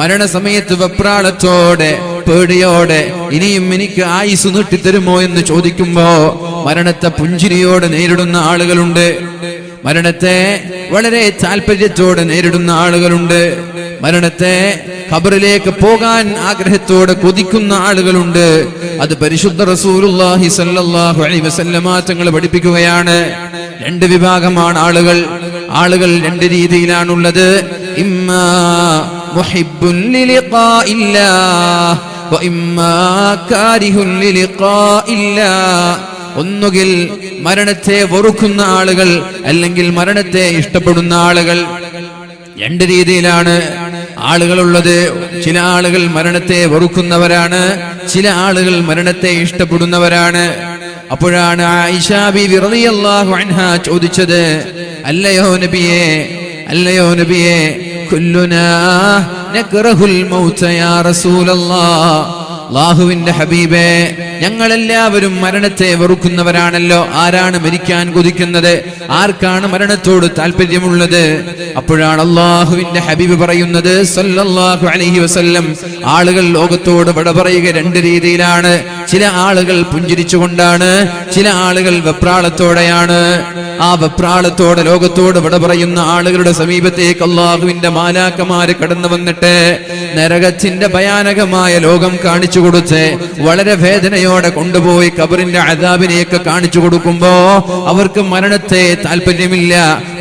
മരണസമയത്ത് വെപ്രാളത്തോടെ പേടിയോടെ ഇനിയും എനിക്ക് ആയുസ് നീട്ടിത്തരുമോ എന്ന് ചോദിക്കുമ്പോ മരണത്തെ പുഞ്ചിരിയോടെ നേരിടുന്ന ആളുകളുണ്ട്. മരണത്തെ വളരെ താല്പര്യത്തോടെ നേരിടുന്ന ആളുകളുണ്ട്. മരണത്തെ ഖബറിലേക്ക് പോകാൻ ആഗ്രഹത്തോടെ കൊതിക്കുന്ന ആളുകളുണ്ട്. അത് പരിശുദ്ധ റസൂലുള്ളാഹി സല്ലല്ലാഹു അലൈഹി വസല്ലമ തങ്ങൾ പഠിപ്പിക്കുകയാണ്. രണ്ട് വിഭാഗമാണ് ആളുകൾ. ആളുകൾ രണ്ട് രീതിയിലാണുള്ളത്. ഇമ്മാ മുഹിബ്ബുൻ وإما كاره للقاء الله ഒന്നുകിൽ മരണത്തെ വെറുക്കുന്ന ആളുകൾ അല്ലെങ്കിൽ മരണത്തെ ഇഷ്ടപ്പെടുന്ന ആളുകൾ. രണ്ട് രീതിയിലാണ് ആളുകളുള്ളത്. ചില ആളുകൾ മരണത്തെ വെറുക്കുന്നവരാണ് ചില ആളുകൾ മരണത്തെ ഇഷ്ടപ്പെടുന്നവരാണ്. അപ്പോഴാണ് ചോദിച്ചത് അല്ലയോ നബിയെ അല്ലയോ നബിയെ كلنا نكره الموت يا رسول الله. അള്ളാഹുവിന്റെ ഹബീബേ ഞങ്ങളെല്ലാവരും മരണത്തെ വെറുക്കുന്നവരാണല്ലോ. ആരാണ് മരിക്കാൻ കൊതിക്കുന്നത്? ആർക്കാണ് മരണത്തോട് താല്പര്യമുള്ളത് അപ്പോഴാണ് അള്ളാഹുവിന്റെ ഹബീബ് പറയുന്നത് സല്ലല്ലാഹു അലൈഹി വസല്ലം. ആളുകൾ ലോകത്തോട് വിട പറയുക രണ്ട് രീതിയിലാണ്. ചില ആളുകൾ പുഞ്ചിരിച്ചുകൊണ്ടാണ് ചില ആളുകൾ വെപ്രാളത്തോടെയാണ്. ആ വെപ്രാളത്തോടെ ലോകത്തോട് വിട പറയുന്ന ആളുകളുടെ സമീപത്തേക്ക് അള്ളാഹുവിന്റെ മാലാക്കമാര് കടന്നു വന്നിട്ട് നരകത്തിന്റെ ഭയാനകമായ ലോകം കാണിച്ചു കൊടുത്ത് വളരെ വേദനയോടെ കൊണ്ടുപോയി കബറിന്റെ അതാബിനെയൊക്കെ കാണിച്ചു കൊടുക്കുമ്പോ അവർക്ക് മരണത്തെ താല്പര്യമില്ല.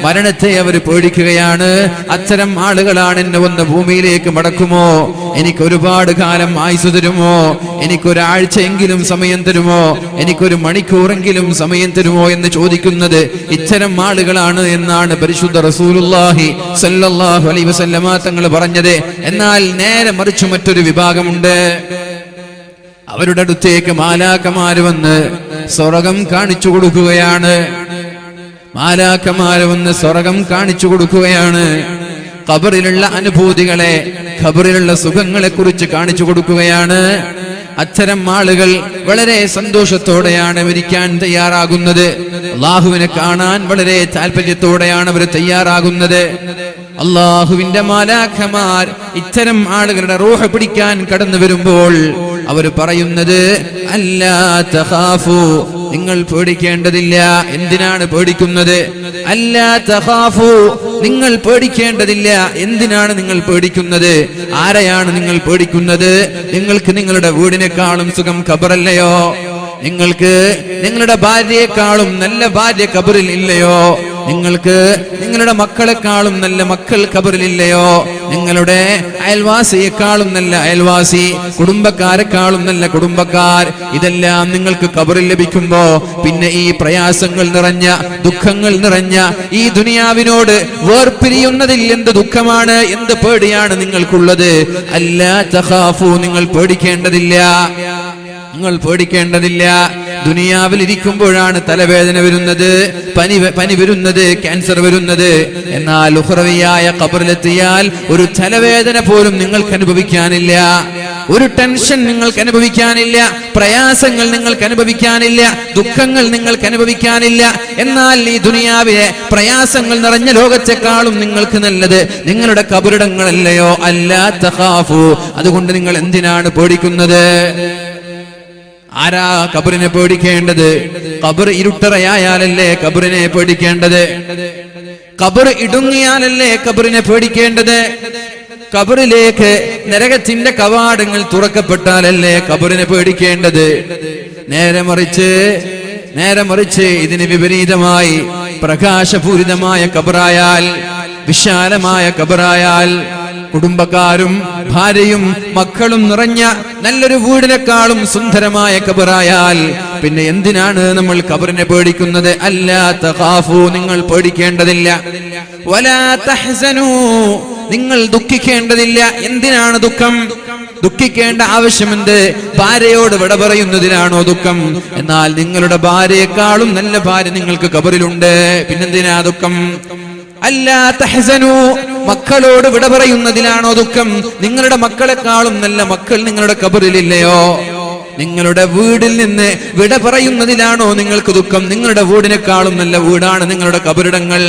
മരണത്തെ അവർ പേടിക്കുകയാണ്. അത്തരം ആളുകളാണ് എന്നെ ഒന്ന് ഭൂമിയിലേക്ക് മടക്കുമോ? എനിക്ക് ഒരുപാട് കാലം ആയുസ് തരുമോ? എനിക്കൊരാഴ്ചയെങ്കിലും സമയം തരുമോ? എനിക്കൊരു മണിക്കൂറെങ്കിലും സമയം തരുമോ എന്ന് ചോദിക്കുന്നത് ഇത്തരം ആളുകളാണ് എന്നാണ് പരിശുദ്ധ റസൂലുല്ലാഹി സല്ലല്ലാഹു അലൈഹി വസല്ലമ തങ്ങൾ പറഞ്ഞത്. എന്നാൽ നേരെ മറിച്ച് മറ്റൊരു വിഭാഗമുണ്ട്. അവരുടെ അടുത്തേക്ക് മാലാക്കമാര് വന്ന് സ്വർഗം കാണിച്ചു കൊടുക്കുകയാണ്. മാലാക്കമാര് വന്ന് സ്വർഗം കാണിച്ചു കൊടുക്കുകയാണ്. ഖബറിലുള്ള അനുഭൂതികളെ ഖബറിലുള്ള സുഖങ്ങളെ കുറിച്ച് കാണിച്ചു കൊടുക്കുകയാണ്. അത്തരം ആളുകൾ വളരെ സന്തോഷത്തോടെയാണ് മരിക്കാൻ തയ്യാറാകുന്നത്. അള്ളാഹുവിനെ കാണാൻ വളരെ താല്പര്യത്തോടെയാണ് അവർ തയ്യാറാകുന്നത്. അള്ളാഹുവിന്റെ മാലാഖമാർ ഇത്തരം ആളുകളുടെ റൂഹ പിടിക്കാൻ കടന്നു വരുമ്പോൾ അവർ പറയുന്നത് അല്ലാ തഖാഫു നിങ്ങൾ പേടിക്കേണ്ടതില്ല. എന്തിനാണ് പേടിക്കുന്നത്? അല്ലാ തഖാഫു നിങ്ങൾ പേടിക്കേണ്ടതില്ല. എന്തിനാണ് നിങ്ങൾ പേടിക്കുന്നത്? ആരെയാണ് നിങ്ങൾ പേടിക്കുന്നത്? നിങ്ങൾക്ക് നിങ്ങളുടെ വീടിനേക്കാളും സുഖം ഖബറല്ലയോ? നിങ്ങൾക്ക് നിങ്ങളുടെ ഭാര്യയെക്കാളും നല്ല ഭാര്യ കബറിൽ ഇല്ലയോ? നിങ്ങൾക്ക് നിങ്ങളുടെ മക്കളെക്കാളും നല്ല മക്കൾ കബറിലില്ലയോ നിങ്ങളുടെ അയൽവാസിയെക്കാളും നല്ല അയൽവാസി കുടുംബക്കാരെക്കാളും നല്ല കുടുംബക്കാർ ഇതെല്ലാം നിങ്ങൾക്ക് കബറിൽ ലഭിക്കുമ്പോ പിന്നെ ഈ പ്രയാസങ്ങൾ നിറഞ്ഞ ദുഃഖങ്ങൾ നിറഞ്ഞ ഈ ദുനിയാവിനോട് വേർപിരിയുന്നതിൽ എന്ത് ദുഃഖമാണ് എന്ത് പേടിയാണ് നിങ്ങൾക്കുള്ളത്? അല്ല തഖാഫു നിങ്ങൾ പേടിക്കേണ്ടതില്ല. നിങ്ങൾ പേടിക്കേണ്ടതില്ല. ദുനിയാവിൽ ഇരിക്കുമ്പോഴാണ് തലവേദന വരുന്നത് പനി പനി വരുന്നത് ക്യാൻസർ വരുന്നത്. എന്നാൽ ഉഹ്റവിയായ കബറിലെത്തിയാൽ ഒരു തലവേദന പോലും നിങ്ങൾക്ക് അനുഭവിക്കാനില്ല. ഒരു ടെൻഷൻ നിങ്ങൾക്ക് അനുഭവിക്കാനില്ല. പ്രയാസങ്ങൾ നിങ്ങൾക്ക് അനുഭവിക്കാനില്ല. ദുഃഖങ്ങൾ നിങ്ങൾക്ക് അനുഭവിക്കാനില്ല. എന്നാൽ ഈ ദുനിയാവിലെ പ്രയാസങ്ങൾ നിറഞ്ഞ ലോകത്തെക്കാളും നിങ്ങൾക്ക് നല്ലത് നിങ്ങളുടെ കബറിടങ്ങളല്ലയോ അല്ലാ തഖാഫു. അതുകൊണ്ട് നിങ്ങൾ എന്തിനാണ് പേടിക്കുന്നത്? ആരാ കബറിനെ പേടിക്കേണ്ടത്? കബർ ഇരുട്ടറയായാലല്ലേ കബറിനെ പേടിക്കേണ്ടത്? കബർ ഇടുങ്ങിയാലല്ലേ കബറിനെ പേടിക്കേണ്ടത്? കബറിലേക്ക് നരകത്തിന്റെ കവാടങ്ങൾ തുറക്കപ്പെട്ടാലല്ലേ കബറിനെ പേടിക്കേണ്ടത്? നേരെ മറിച്ച് നേരെ മറിച്ച് ഇതിന് വിപരീതമായി പ്രകാശപൂരിതമായ കബറായാൽ വിശാലമായ കബറായാൽ കുടുംബക്കാരും ഭാര്യയും മക്കളും നിറഞ്ഞ നല്ലൊരു വീടിനെക്കാളും സുന്ദരമായ കബറായാൽ പിന്നെ എന്തിനാണ് നമ്മൾ കബറിനെ പേടിക്കുന്നത്? അല്ലാത്ത കാഫു നിങ്ങൾ പേടിക്കേണ്ടതില്ല. നിങ്ങൾ ദുഃഖിക്കേണ്ടതില്ല. എന്തിനാണ് ദുഃഖം? ദുഃഖിക്കേണ്ട ആവശ്യമെന്ത് ഭാര്യയോട് വിട പറയുന്നതിനാണോ ദുഃഖം? എന്നാൽ നിങ്ങളുടെ ഭാര്യയെക്കാളും നല്ല ഭാര്യ നിങ്ങൾക്ക് കബറിലുണ്ട്. പിന്നെന്തിനാ ദുഃഖം? അല്ലാ തഹ്സനു മക്കളോട് വിട പറയുന്നതിലാണോ ദുഃഖം? നിങ്ങളുടെ മക്കളെക്കാളും നല്ല മക്കൾ നിങ്ങളുടെ കബറിലില്ലയോ? നിങ്ങളുടെ വീടിൽ നിന്ന് വിട പറയുന്നതിലാണോ നിങ്ങൾക്ക് ദുഃഖം? നിങ്ങളുടെ വീടിനേക്കാളും നല്ല വീടാണ് നിങ്ങളുടെ കബറിടങ്ങൾ.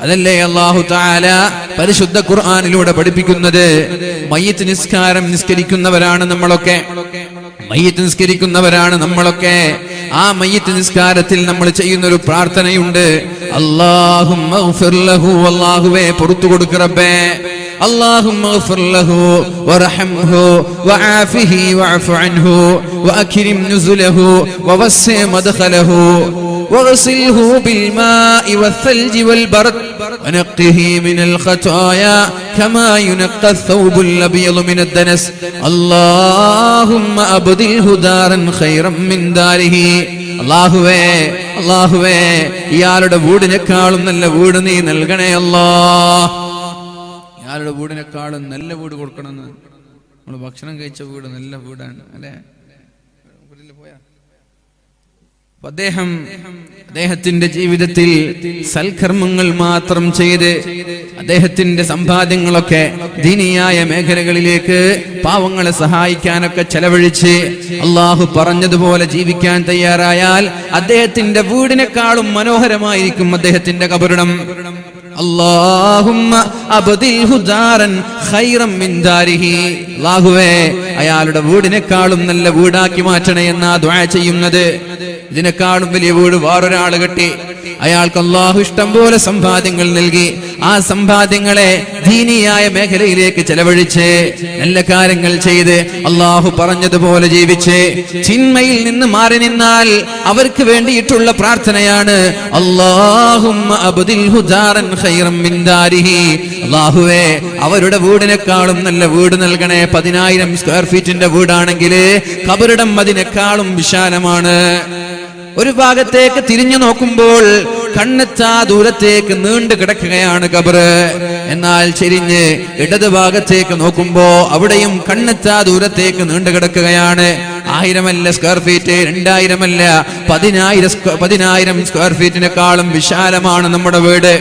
അതല്ലേ അള്ളാഹു താല പരിശുദ്ധ ഖുർആാനിലൂടെ പഠിപ്പിക്കുന്നത്? മയ്യത്ത് നിസ്കാരം നിസ്കരിക്കുന്നവരാണ് നമ്മളൊക്കെ. മയ്യത്ത് നിസ്കരിക്കുന്നവരാണ് നമ്മളൊക്കെ. ആ മയ്യത്ത് നിസ്കാരത്തിൽ നമ്മൾ ചെയ്യുന്ന ഒരു പ്രാർത്ഥനയുണ്ട് അള്ളാഹും അള്ളാഹുവേ പുറത്തു കൊടുക്കറബേ اللهم اغفر له وارحمه وعافه واعف عنه واكرم نزله ووسع مدخله واغسله بالماء والثلج والبرد ونقه من الخطايا كما ينقى الثوب الابيض من الدنس اللهم ابدله دارا خيرا من داره അള്ളാഹുവേ അള്ളാഹുവേ ഇയാളുടെ വീടിനേക്കാളും നല്ല വീട് നീ നൽകണേ അല്ലാ ഇയാളുടെ വീടിനേക്കാളും നല്ല വീട് കൊടുക്കണമെന്ന് നമ്മൾ ഭക്ഷണം കഴിച്ച വീട് നല്ല വീടാണ് അല്ലേ അദ്ദേഹം അദ്ദേഹത്തിന്റെ ജീവിതത്തിൽ സൽക്കർമ്മങ്ങൾ മാത്രം ചെയ്ത് അദ്ദേഹത്തിന്റെ സമ്പാദ്യങ്ങളൊക്കെ ദീനിയായ മേഖലകളിലേക്ക് പാവങ്ങളെ സഹായിക്കാനൊക്കെ ചെലവഴിച്ച് അള്ളാഹു പറഞ്ഞതുപോലെ ജീവിക്കാൻ തയ്യാറായാൽ അദ്ദേഹത്തിന്റെ വീടിനേക്കാളും മനോഹരമായിരിക്കും അദ്ദേഹത്തിന്റെ കബറിടം. അയാളുടെ വീടിനേക്കാളും നല്ല വീടാക്കി മാറ്റണേ എന്നാ ദ്വാ ചെയ്യുന്നത്. ഇതിനേക്കാളും വലിയ വീട് വേറൊരാൾ കെട്ടി അയാൾക്ക് അള്ളാഹു ഇഷ്ടം പോലെ സമ്പാദ്യങ്ങൾ നൽകി. ആ സമ്പാദ്യങ്ങളെ ദീനിയായ മേഖലയിലേക്ക് ചെലവഴിച്ച് നല്ല കാര്യങ്ങൾ ചെയ്ത് അള്ളാഹു പറഞ്ഞതുപോലെ ജീവിച്ച് ചിന്മയിൽ നിന്ന് മാറി നിന്നാൽ അവർക്ക് വേണ്ടിയിട്ടുള്ള പ്രാർത്ഥനയാണ് അള്ളാഹുവേ അവരുടെ വീടിനേക്കാളും നല്ല വീട് നൽകണേ. പതിനായിരം സ്ക്വയർ ഫീറ്റിന്റെ വീടാണെങ്കിൽ കബറിടം അതിനേക്കാളും വിശാലമാണ്. ഒരു ഭാഗത്തേക്ക് തിരിഞ്ഞു നോക്കുമ്പോൾ കണ്ണെത്താ ദൂരത്തേക്ക് നീണ്ടു കിടക്കുകയാണ് കബറ് എന്നാൽ ചെരിഞ്ഞ് ഇടത് ഭാഗത്തേക്ക് നോക്കുമ്പോ അവിടെയും കണ്ണെത്താ ദൂരത്തേക്ക് നീണ്ടു കിടക്കുകയാണ്. ആയിരമല്ല സ്ക്വയർ ഫീറ്റ് രണ്ടായിരമല്ല പതിനായിരം പതിനായിരം സ്ക്വയർ ഫീറ്റിനെക്കാളും വിശാലമാണ് നമ്മുടെ വീട്.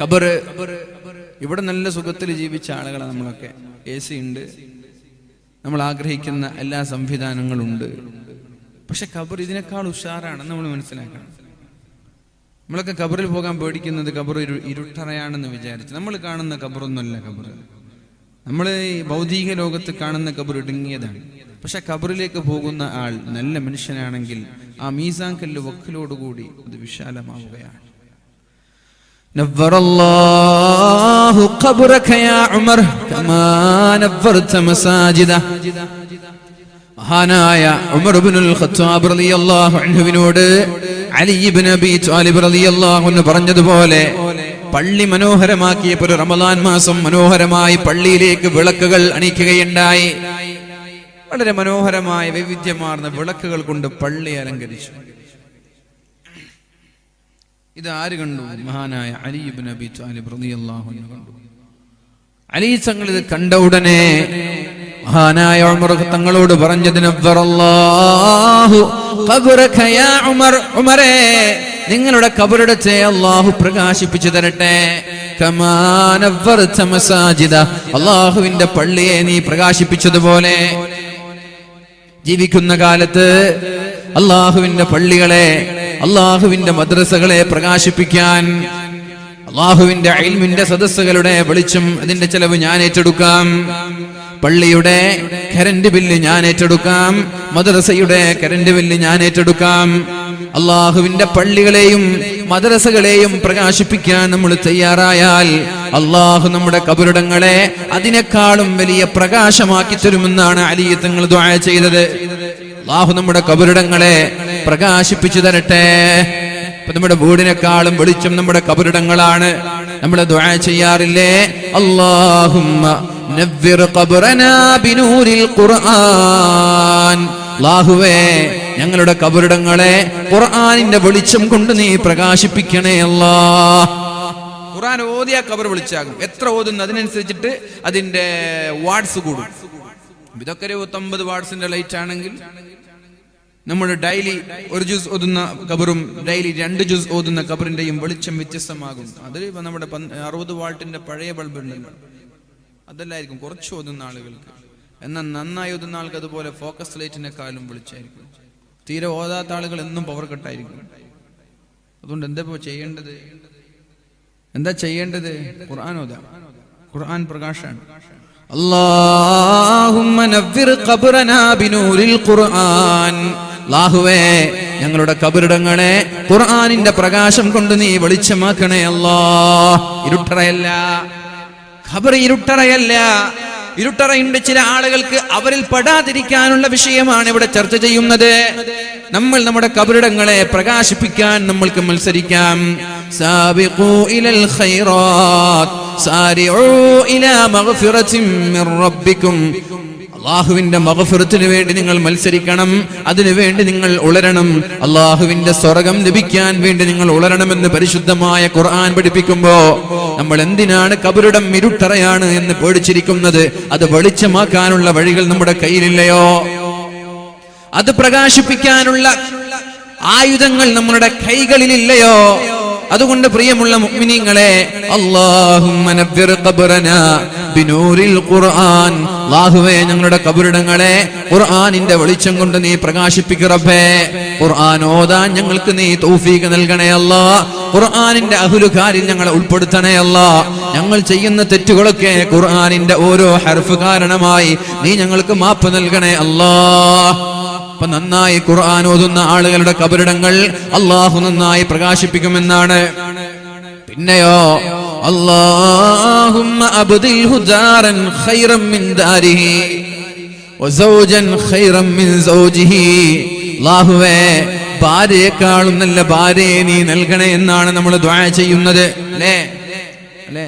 കബറ് ഇവിടെ നല്ല സുഖത്തിൽ ജീവിച്ച ആളുകളാണ് നമ്മളൊക്കെ എ സി ഉണ്ട്. നമ്മൾ ആഗ്രഹിക്കുന്ന എല്ലാ സംവിധാനങ്ങളും ഉണ്ട്. പക്ഷെ ഖബർ ഇതിനേക്കാൾ ഉഷാറാണ് നമ്മൾ മനസ്സിലാക്കണം നമ്മളൊക്കെ ഖബറിൽ പോകാൻ പേടിക്കുന്നത് ഖബർ ഇരു ഇരുട്ടറയാണെന്ന് വിചാരിച്ച് നമ്മൾ കാണുന്ന ഖബറൊന്നുമല്ല ഖബർ നമ്മൾ ഈ ഭൗതിക ലോകത്ത് കാണുന്ന ഖബർ ഇടുങ്ങിയതാണ് പക്ഷെ ഖബറിലേക്ക് പോകുന്ന ആൾ നല്ല മനുഷ്യനാണെങ്കിൽ ആ മീസാൻ കല്ല് വക്കിലോടുകൂടി അത് വിശാലമാവുകയാണ് نور الله قبرك يا عمر كما نورت مساجده മഹാനായ ഉമർ ഇബ്നുൽ ഖത്താബ് റളിയല്ലാഹു അൻഹുവിനോട് അലി ഇബ്നു അബി ത്വാലിബ് റളിയല്ലാഹു അൻഹു പറഞ്ഞതുപോലെ പള്ളി മനോഹരമാക്കിയപ്പോൾ ഒരു റമദാൻ മാസം മനോഹരമായി പള്ളിയിലേക്ക് വിളക്കുകൾ അണിയിക്കുകയുണ്ടായി വളരെ മനോഹരമായ വൈവിധ്യമാർന്ന വിളക്കുകൾ കൊണ്ട് പള്ളി അലങ്കരിച്ചു. ഇത് ആര് കണ്ടു? മഹാനായ അലി ഇബ്നു അബി ത്വാലിബ് റളിയല്ലാഹു അൻഹു കണ്ടു. അലി തങ്ങൾ ഇത് കണ്ട ഉടനെ മഹാനായ ഉമർ തങ്ങളോട് പറഞ്ഞതിന് "നവ്വറല്ലാഹു ഖബ്റക യാ ഉമർ ഉമറേ നിങ്ങളുടെ കബറിടത്തെ അള്ളാഹു പ്രകാശിപ്പിച്ചു തരട്ടെ. അള്ളാഹുവിന്റെ പള്ളിയെ നീ പ്രകാശിപ്പിച്ചതുപോലെ. ജീവിക്കുന്ന കാലത്ത് അള്ളാഹുവിന്റെ പള്ളികളെ അള്ളാഹുവിന്റെ മദ്രസകളെ പ്രകാശിപ്പിക്കാൻ അള്ളാഹുവിന്റെ അയിൽമിന്റെ സദസ്സുകളുടെ വെളിച്ചം അതിന്റെ ചെലവ് ഞാൻ ഏറ്റെടുക്കാം. പള്ളിയുടെ കരണ്ട് ബില്ല് ഞാൻ ഏറ്റെടുക്കാം. മദ്രസയുടെ കരണ്ട് ബില്ല് ഞാൻ ഏറ്റെടുക്കാം. അള്ളാഹുവിന്റെ പള്ളികളെയും മദ്രസകളെയും പ്രകാശിപ്പിക്കാൻ നമ്മൾ തയ്യാറായാൽ അള്ളാഹു നമ്മുടെ കബുരിടങ്ങളെ അതിനേക്കാളും വലിയ പ്രകാശമാക്കി തരുമെന്നാണ് അലിയെ തങ്ങൾ ദ്വായ ചെയ്തത്. അള്ളാഹു നമ്മുടെ കബുരിടങ്ങളെ പ്രകാശിപ്പിച്ചു തരട്ടെ. നമ്മുടെ വീടിനേക്കാളും വെളിച്ചം നമ്മുടെ കബുരിടങ്ങളാണ് നമ്മൾ ദുആ ചെയ്യാറില്ലേ? അല്ലാഹുമ്മ അല്ലാഹുവേ ഞങ്ങളുടെ കബറിടങ്ങളെ ഖുർആനിന്റെ വെളിച്ചം കൊണ്ട് നീ പ്രകാശിപ്പിക്കണേ അല്ലാ. ഖുർആൻ ഓതിയ കബർ വിളിച്ചാകും. എത്ര ഓതുന്നു അതിനനുസരിച്ചിട്ട് അതിന്റെ വാട്സ് കൂടും. ഇതൊക്കെ ഒരു പത്തൊമ്പത് വാട്സിന്റെ ലൈറ്റ് ആണെങ്കിൽ നമ്മൾ ഡെയിലി ഒരു ജ്യൂസ് ഓതുന്ന കബറും ഡെയിലി രണ്ട് ജ്യൂസ് ഓതുന്ന കബറിന്റെയും വെളിച്ചം വ്യത്യസ്തമാകും. ഇപ്പൊ നമ്മുടെ അറുപത് വാൾട്ടിന്റെ പഴയ ബൾബ് ഉണ്ടല്ലോ. അതല്ലായിരിക്കും കുറച്ച് ഒതുന്ന ആളുകൾക്ക്. എന്നാൽ നന്നായി ഒതുന്ന ആൾക്ക് അതുപോലെ ഫോക്കസ് ലൈറ്റിനെക്കാളും വിളിച്ചായിരിക്കും തീരെ ഓതാത്ത ആളുകൾ എന്നും പവർ കട്ടായിരിക്കും അതുകൊണ്ട് എന്താ ഇപ്പോ ചെയ്യേണ്ടത്? എന്താ ചെയ്യേണ്ടത്? ഖുർആൻ ഓത. ഖുർആൻ പ്രകാശാണ്. അള്ളാഹുവേ ഞങ്ങളുടെ കബറിടങ്ങളെ ഖുർആാനിന്റെ പ്രകാശം കൊണ്ട് നീ വെളിച്ചമാക്കണേ അല്ലാ ഇരുട്ടറയല്ല. ഖബർ ഇരുട്ടറയല്ല. ഇരുട്ടറയുണ്ട് ചില ആളുകൾക്ക് അവരിൽ പെടാതിരിക്കാനുള്ള വിഷയമാണ് ഇവിടെ ചർച്ച ചെയ്യുന്നത്. നമ്മൾ നമ്മുടെ കബറിടങ്ങളെ പ്രകാശിപ്പിക്കാൻ നമ്മൾക്ക് മത്സരിക്കാം. സാരിഊ ഇലാ അള്ളാഹുവിന്റെ മകഫിറത്തിന് വേണ്ടി നിങ്ങൾ മത്സരിക്കണം. അതിനുവേണ്ടി നിങ്ങൾ ഉളരണം. അള്ളാഹുവിന്റെ സ്വർഗം ലഭിക്കാൻ വേണ്ടി നിങ്ങൾ ഉളരണമെന്ന് പരിശുദ്ധമായ ഖുർആൻ പഠിപ്പിക്കുമ്പോ നമ്മൾ എന്തിനാണ് കബറിടം ഇരുട്ടറയാണ് എന്ന് പേടിച്ചിരിക്കുന്നത്? അത് വെളിച്ചമാക്കാനുള്ള വഴികൾ നമ്മുടെ കയ്യിലില്ലയോ? അത് പ്രകാശിപ്പിക്കാനുള്ള ആയുധങ്ങൾ നമ്മളുടെ കൈകളിലില്ലയോ? അതുകൊണ്ട് പ്രിയമുള്ള മുഅ്മിനീങ്ങളെ അള്ളാഹുവേ ഞങ്ങളുടെ കബുരിടങ്ങളെ ഖുർആാനിന്റെ വെളിച്ചം കൊണ്ട് നീ പ്രകാശിപ്പിക്കറപ്പേ ഖുർആൻ ഓതാൻ ഞങ്ങൾക്ക് നീ തൗഫീഖ് നൽകണേ അല്ലാ. ഖുർആനിന്റെ അഹുലുകാരിൽ ഞങ്ങളെ ഉൾപ്പെടുത്തണേ അല്ലാ. ഞങ്ങൾ ചെയ്യുന്ന തെറ്റുകളൊക്കെ ഖുർആാനിന്റെ ഓരോ ഹർഫ് കാരണമായി നീ ഞങ്ങൾക്ക് മാപ്പ് നൽകണേ അല്ലാ. അപ്പൊ നന്നായി ഖുർആൻ ഓതുന്ന ആളുകളുടെ കബറിടങ്ങൾ അള്ളാഹു നന്നായി പ്രകാശിപ്പിക്കുമെന്നാണ്. പിന്നെയോ അല്ലാഹുമ്മ അബ്ദിൽഹു ദാരൻ ഖൈറൻ മിൻ ദാരിഹി വസൗജൻ ഖൈറൻ മിൻ സൗജിഹി. അല്ലാഹുവേ ഭാര്യയെക്കാളും നല്ല ഭാര്യയെ നീ നൽകണേ എന്നാണ് നമ്മൾ ദ്വാ ചെയ്യുന്നത്. അല്ലേ? അല്ലേ?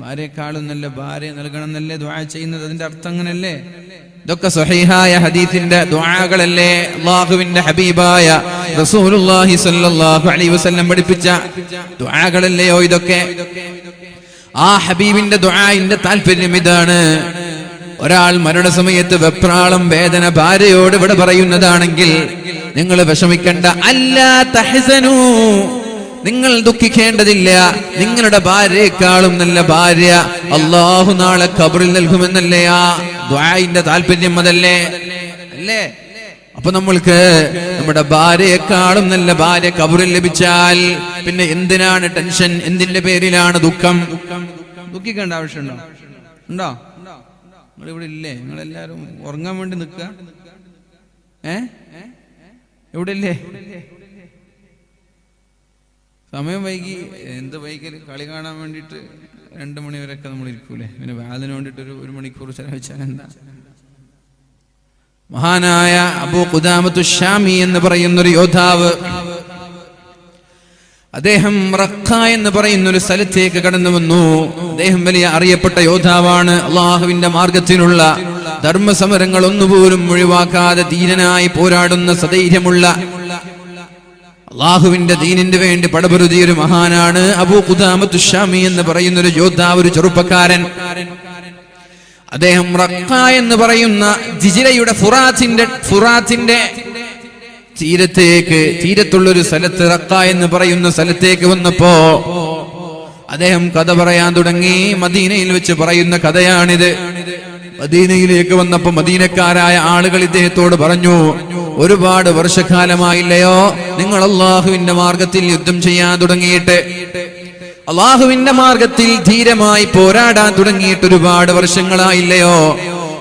ഭാര്യയെക്കാളും നല്ല ഭാര്യ നൽകണം എന്നല്ലേ ദ്വാ ചെയ്യുന്നത്? അതിന്റെ അർത്ഥം അങ്ങനല്ലേ? ഇതൊക്കെ സഹീഹായ ഹദീഫിന്റെ ദ്വാകളല്ലേ അള്ളാഹുവിന്റെ ഹബീബായ റസൂലുള്ളാഹി സ്വല്ലല്ലാഹു അലൈഹി വസല്ലം പഠിപ്പിച്ച ദുആകളല്ലയോ ഇതൊക്കെ? ആ ഹബീബിന്റെ ദുആഇന്റെ താല്പര്യം ഇതാണ്. ഒരാൾ മരണസമയത്ത് വെപ്രാളം വേദന ഭാര്യയോട് ഇവിടെ പറയുന്നതാണെങ്കിൽ നിങ്ങൾ വിഷമിക്കേണ്ട. അല്ലാ തഹ്സനൂ നിങ്ങൾ ദുഃഖിക്കേണ്ടതില്ല. നിങ്ങളുടെ ഭാര്യയെക്കാളും നല്ല ഭാര്യ അള്ളാഹു നാളെ കബറിൽ നൽകുമെന്നല്ലേ താല്പര്യം അതല്ലേ? അല്ലേ? അപ്പൊ നമ്മൾക്ക് നമ്മുടെ ഭാര്യയെക്കാളും നല്ല ഭാര്യ കബറിൽ ലഭിച്ചാൽ പിന്നെ എന്തിനാണ് ടെൻഷൻ? എന്തിന്റെ പേരിലാണ് ദുഃഖം? ദുഃഖിക്കേണ്ട ആവശ്യമുണ്ടോ? ഉണ്ടോ? നിങ്ങൾ ഇവിടെ ഇല്ലേ? നിങ്ങൾ എല്ലാരും ഉറങ്ങാൻ വേണ്ടി നിൽക്കുക. ഏ? എവിടെ ഇല്ലേ? സമയം വൈകി എന്ത് വൈകൽ? കളി കാണാൻ വേണ്ടിയിട്ട് രണ്ട് മണിവരെയൊക്കെ നമ്മൾ ഇരിക്കൂലേ? പിന്നെ വാതിന് വേണ്ടിയിട്ട് ഒരു ഒരു മണിക്കൂർ ചെലവഴിച്ചാൽ എന്താ? മഹാനായ അബു കുദാമത്തു ഷാമി എന്ന് പറയുന്ന ഒരു യോദ്ധാവ് അദ്ദേഹം റഖ എന്ന് പറയുന്ന ഒരു സ്ഥലത്തേക്ക് കടന്നു വന്നു. അദ്ദേഹം വലിയ അറിയപ്പെട്ട യോദ്ധാവാണ്. അള്ളാഹുവിന്റെ മാർഗത്തിനുള്ള ധർമ്മസമരങ്ങൾ ഒന്നുപോലും ഒഴിവാക്കാതെ ധീരനായി പോരാടുന്ന സധൈര്യമുള്ള അള്ളാഹുവിന്റെ ദീനിന് വേണ്ടി പടപുരുതിയ ഒരു മഹാനാണ് അബൂ ഖുദാമത്തു ഷാമി എന്ന് പറയുന്ന ഒരു യോദ്ധാവ് ഒരു ചെറുപ്പക്കാരൻ. അദ്ദേഹം റക്ക എന്ന് പറയുന്ന ജിജിലയുടെ ഫുറാത്തിന്റെ ഫുറാത്തിന്റെ തീരത്തേക്ക് തീരത്തുള്ള ഒരു സ്ഥലത്ത് റക്ക എന്ന് പറയുന്ന സ്ഥലത്തേക്ക് വന്നപ്പോ അദ്ദേഹം കഥ പറയാൻ തുടങ്ങി. മദീനയിൽ വെച്ച് പറയുന്ന കഥയാണിത്. മദീനയിലേക്ക് വന്നപ്പോ മദീനക്കാരായ ആളുകൾ ഇദ്ദേഹത്തോട് പറഞ്ഞു ഒരുപാട് വർഷക്കാലമായില്ലയോ? നിങ്ങൾ അള്ളാഹുവിന്റെ മാർഗത്തിൽ യുദ്ധം ചെയ്യാൻ തുടങ്ങിയിട്ട്. അള്ളാഹുവിന്റെ മാർഗത്തിൽ ധീരമായി പോരാടാൻ തുടങ്ങിയിട്ട് ഒരുപാട് വർഷങ്ങളായില്ലയോ?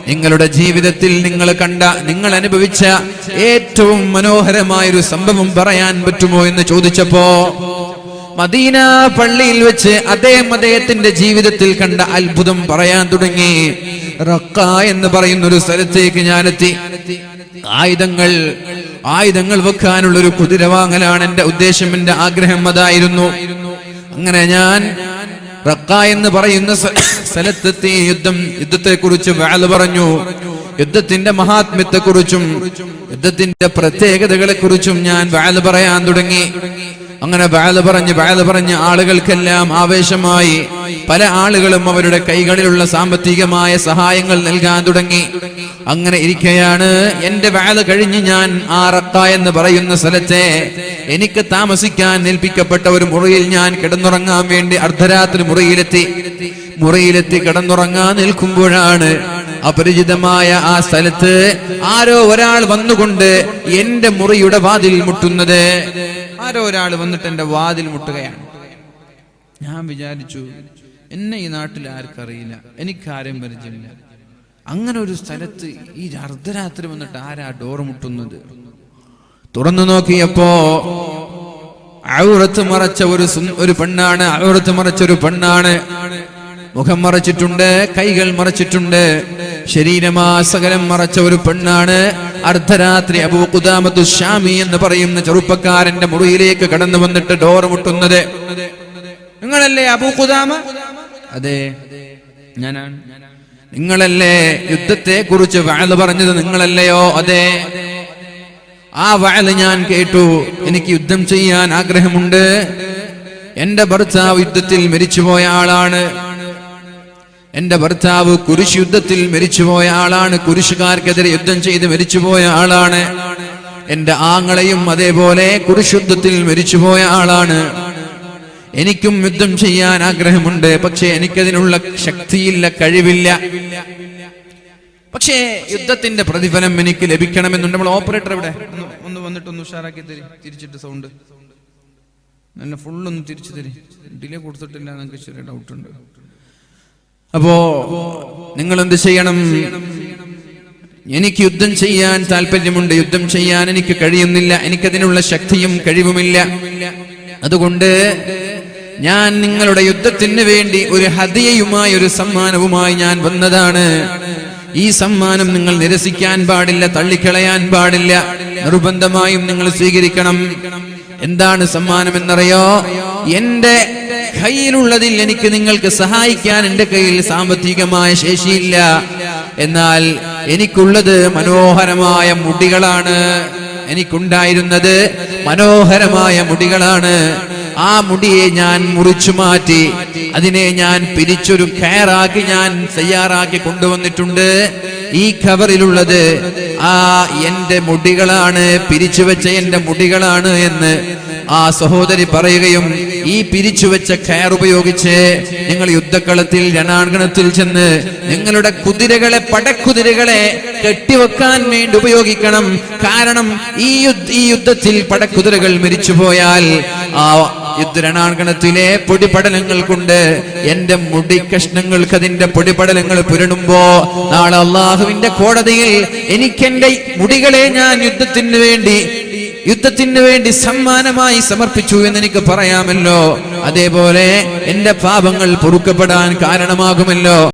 നിങ്ങളുടെ ജീവിതത്തിൽ നിങ്ങൾ കണ്ട നിങ്ങൾ അനുഭവിച്ച ഏറ്റവും മനോഹരമായ ഒരു സംഭവം പറയാൻ പറ്റുമോ എന്ന് ചോദിച്ചപ്പോ മദീന പള്ളിയിൽ വെച്ച് അദ്ദേഹം അദ്ദേഹത്തിന്റെ ജീവിതത്തിൽ കണ്ട അത്ഭുതം പറയാൻ തുടങ്ങി. റക്ക എന്ന് പറയുന്ന ഒരു സ്ഥലത്തേക്ക് ഞാനെത്തി. ആയുധങ്ങൾ ആയുധങ്ങൾ വെക്കാനുള്ള ഒരു കുതിര വാങ്ങലാണ് എന്റെ ഉദ്ദേശം എന്റെ ആഗ്രഹം അതായിരുന്നു. അങ്ങനെ ഞാൻ റക്ക എന്ന് പറയുന്ന സ്ഥ- സ്ഥലത്തെത്തി യുദ്ധം യുദ്ധത്തെ കുറിച്ച് പറഞ്ഞു. യുദ്ധത്തിന്റെ മഹാത്മ്യത്തെ കുറിച്ചും യുദ്ധത്തിന്റെ പ്രത്യേകതകളെ കുറിച്ചും ഞാൻ വാൽ പറയാൻ തുടങ്ങി. അങ്ങനെ ബാല പറഞ്ഞ് ബാല പറഞ്ഞ് ആളുകൾക്കെല്ലാം ആവേശമായി. പല ആളുകളും അവരുടെ കൈകളിലുള്ള സാമ്പത്തികമായ സഹായങ്ങൾ നൽകാൻ തുടങ്ങി. അങ്ങനെ ഇരിക്കെയാണ്. എന്റെ വാല കഴിഞ്ഞ് ഞാൻ ആ റത്ത എന്ന് പറയുന്ന സ്ഥലത്തെ എനിക്ക് താമസിക്കാൻ ഏൽപ്പിക്കപ്പെട്ട ഒരു മുറിയിൽ ഞാൻ കിടന്നുറങ്ങാൻ വേണ്ടി അർദ്ധരാത്രി മുറിയിലെത്തി. മുറിയിലെത്തി കിടന്നുറങ്ങാൻ നിൽക്കുമ്പോഴാണ് അപരിചിതമായ ആ സ്ഥലത്ത് ആരോ ഒരാൾ വന്നുകൊണ്ട് എന്റെ മുറിയുടെ വാതിൽ മുട്ടുന്നത്. ആരോ ഒരാൾ വന്നിട്ട് എന്റെ വാതിൽ മുട്ടുകയാണ്. ഞാൻ വിചാരിച്ചു എന്നെ ഈ നാട്ടിൽ ആർക്കറിയില്ല എനിക്കാരും പരിചയമില്ല. അങ്ങനെ ഒരു സ്ഥലത്ത് ഈ അർദ്ധരാത്രി വന്നിട്ട് ആരാ ഡോർ മുട്ടുന്നത്? തുറന്നു നോക്കിയപ്പോ ഔറത്ത് മറച്ച ഒരു ഒരു പെണ്ണാണ് ഔറത്ത് മറച്ച ഒരു പെണ്ണാണ്. മുഖം മറച്ചിട്ടുണ്ട് കൈകൾ മറച്ചിട്ടുണ്ട്. ശരീരമാസകലം മറച്ച ഒരു പെണ്ണാണ്. അർദ്ധരാത്രി അബൂ കുദാമത്തു ഷാമി എന്ന് പറയുന്ന ചെറുപ്പക്കാരന്റെ മുറിയിലേക്ക് കടന്നു വന്നിട്ട് ഡോർ മുട്ടുന്നത്. നിങ്ങളല്ലേ അബൂ കുദാമ അതെ ഞാനാണ്. നിങ്ങളല്ലേ യുദ്ധത്തെ കുറിച്ച് വയൽ പറഞ്ഞത് നിങ്ങളല്ലയോ? അതെ. ആ വയൽ ഞാൻ കേട്ടു. എനിക്ക് യുദ്ധം ചെയ്യാൻ ആഗ്രഹമുണ്ട്. എന്റെ ഭർത്താവ് യുദ്ധത്തിൽ മരിച്ചുപോയ ആളാണ്. എന്റെ ഭർത്താവ് കുരിശ് യുദ്ധത്തിൽ മരിച്ചുപോയ ആളാണ്. കുരിശുകാർക്കെതിരെ യുദ്ധം ചെയ്ത് മരിച്ചുപോയ ആളാണ്. എന്റെ ആങ്ങളെയും അതേപോലെ കുരിശുദ്ധത്തിൽ മരിച്ചുപോയ ആളാണ്. എനിക്കും യുദ്ധം ചെയ്യാൻ ആഗ്രഹമുണ്ട്. പക്ഷേ എനിക്കതിനുള്ള ശക്തിയില്ല കഴിവില്ല. പക്ഷേ യുദ്ധത്തിന്റെ പ്രതിഫലം എനിക്ക് ലഭിക്കണമെന്നുണ്ട്. നമ്മൾ ഓപ്പറേറ്റർ എവിടെ? ഒന്ന് വന്നിട്ട് ഒന്ന് ഉഷാറാക്കി തരി. തിരിച്ചിട്ട് സൗണ്ട്. നല്ല ഫുള്ളൊന്ന് തിരിച്ചു തരി. ഡിലേ കൊടുത്തിട്ടില്ല. എന്നൊക്കെ ചെറിയ ഡൗട്ട് ഉണ്ട്. അപ്പോ നിങ്ങൾ എന്ത് ചെയ്യണം? എനിക്ക് യുദ്ധം ചെയ്യാൻ താല്പര്യമുണ്ട് യുദ്ധം ചെയ്യാൻ എനിക്ക് കഴിയുന്നില്ല എനിക്കതിനുള്ള ശക്തിയും കഴിവുമില്ല. അതുകൊണ്ട് ഞാൻ നിങ്ങളുടെ യുദ്ധത്തിന് വേണ്ടി ഒരു ഹതിയയുമായി ഒരു സമ്മാനവുമായി ഞാൻ വന്നതാണ്. ഈ സമ്മാനം നിങ്ങൾ നിരസിക്കാൻ പാടില്ല തള്ളിക്കളയാൻ പാടില്ല. നിർബന്ധമായും നിങ്ങൾ സ്വീകരിക്കണം. എന്താണ് സമ്മാനം എന്നറിയോ എന്റെ കയ്യിലുള്ളതിൽ എനിക്ക് നിങ്ങൾക്ക് സഹായിക്കാൻ എന്റെ കയ്യിൽ സാമ്പത്തികമായ ശേഷിയില്ല. എന്നാൽ എനിക്കുള്ളത് മനോഹരമായ മുടികളാണ്. എനിക്കുണ്ടായിരുന്നത് മനോഹരമായ മുടികളാണ്. ആ മുടിയെ ഞാൻ മുറിച്ചു മാറ്റി അതിനെ ഞാൻ പിരിച്ചൊരു കെയറാക്കി ഞാൻ തയ്യാറാക്കി കൊണ്ടുവന്നിട്ടുണ്ട്. ഈ കവറിലുള്ളത് ആ എന്റെ മുടികളാണ് പിരിച്ചു വെച്ച എന്റെ മുടികളാണ് എന്ന് ആ സഹോദരി പറയുകയും ഈ പിരിച്ചു വെച്ച കയർ ഉപയോഗിച്ച് നിങ്ങൾ യുദ്ധക്കളത്തിൽ രണാങ്കണത്തിൽ ചെന്ന് നിങ്ങളുടെ കുതിരകളെ പടക്കുതിരകളെ കെട്ടിവെക്കാൻ വേണ്ടി ഉപയോഗിക്കണം. കാരണം ഈ യുദ്ധ ഈ യുദ്ധത്തിൽ പടക്കുതിരകൾ മരിച്ചുപോയാൽ ആ യുദ്ധരണാങ്കണത്തിലെ പൊടിപടലങ്ങൾ കൊണ്ട് എന്റെ മുടി കഷ്ണങ്ങൾക്ക് അതിന്റെ പൊടിപടലങ്ങൾ പുരടുമ്പോ നാളെ അള്ളാഹുവിന്റെ കോടതിയിൽ എനിക്കെന്റെ മുടികളെ ഞാൻ യുദ്ധത്തിന് വേണ്ടി യുദ്ധത്തിന് വേണ്ടി സമ്മാനമായി സമർപ്പിച്ചു എന്ന് എനിക്ക് പറയാമല്ലോ. അതേപോലെ എന്റെ പാപങ്ങൾ പൊറുക്കപ്പെടാൻ കാരണമാകുമല്ലോ.